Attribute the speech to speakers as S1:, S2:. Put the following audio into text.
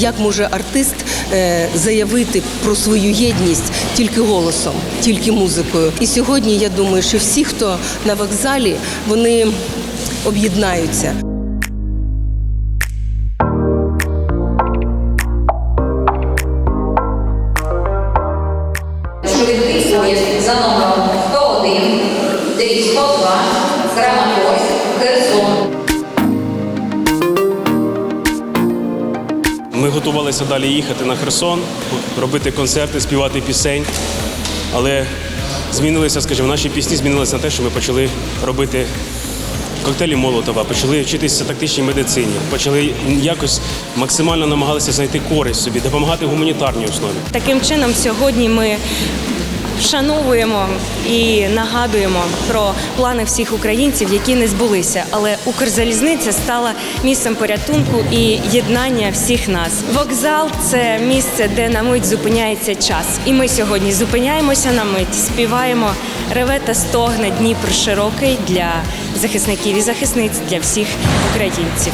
S1: Як може артист е, заявити про свою єдність тільки голосом, тільки музикою? І сьогодні я думаю, що всі, хто на вокзалі, вони об'єднаються.
S2: відбив за номером
S3: Ми готувалися далі їхати на Херсон, робити концерти, співати пісень. Але змінилися, скажімо, наші пісні змінилися на те, що ми почали робити коктейлі Молотова, почали вчитися тактичній медицині, почали якось максимально намагалися знайти користь собі, допомагати гуманітарній основі.
S4: Таким чином, сьогодні ми вшановуємо і нагадуємо про плани всіх українців, які не збулися. Але Укрзалізниця стала місцем порятунку і єднання всіх нас. Вокзал це місце, де на мить зупиняється час. І ми сьогодні зупиняємося на мить, співаємо реве та стогне Дніпр широкий для захисників і захисниць для всіх українців.